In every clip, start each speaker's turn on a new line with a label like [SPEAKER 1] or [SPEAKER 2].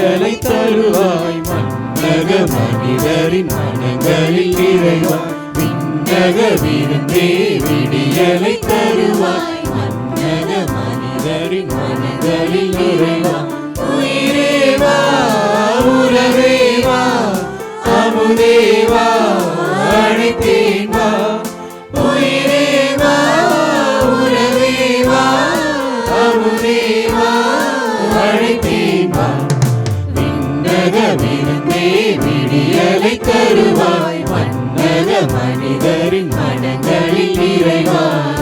[SPEAKER 1] விடியலை தருவாய். மன்னக மனிதரின் மனங்களில் நிறைவாய் விண்ணக விருந்தே விடியலை தருவாய். மன்னக மனிதரின் மனங்களில் நிறைவாய் உயிரேவா உறவேவா அமுதேவா அழைத்தேன் வா. உயிரேவா விடியலை தருவாய் மன்னக மனிதரின் மனங்களில் இறைவாய்.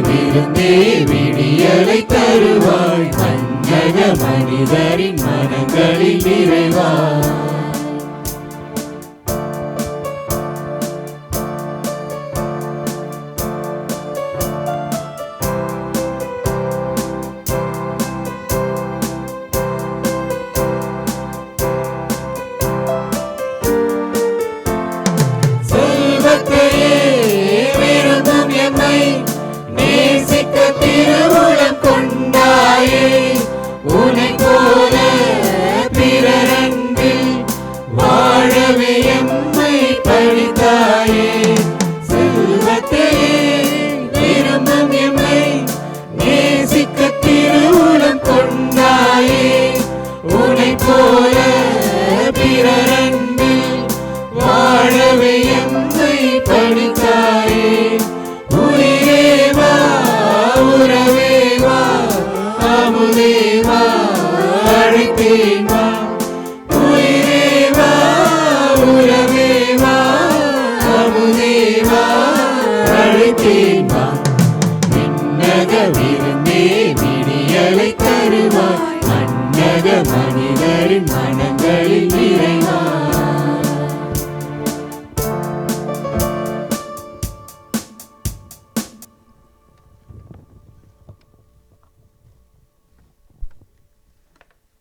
[SPEAKER 1] விருந்தே விடியலை தருவாய். மன்னக மனிதரின் மனங்களில் நிறைவாய் Unique. அமுதேவா அழைத்தேன் உயிரேவா உறவேவா அமுதேவா அழைத்தேன் விண்ணக விருந்தே விடியலை தருவாய். மன்னக மனிதரின் மனங்களில் நிறை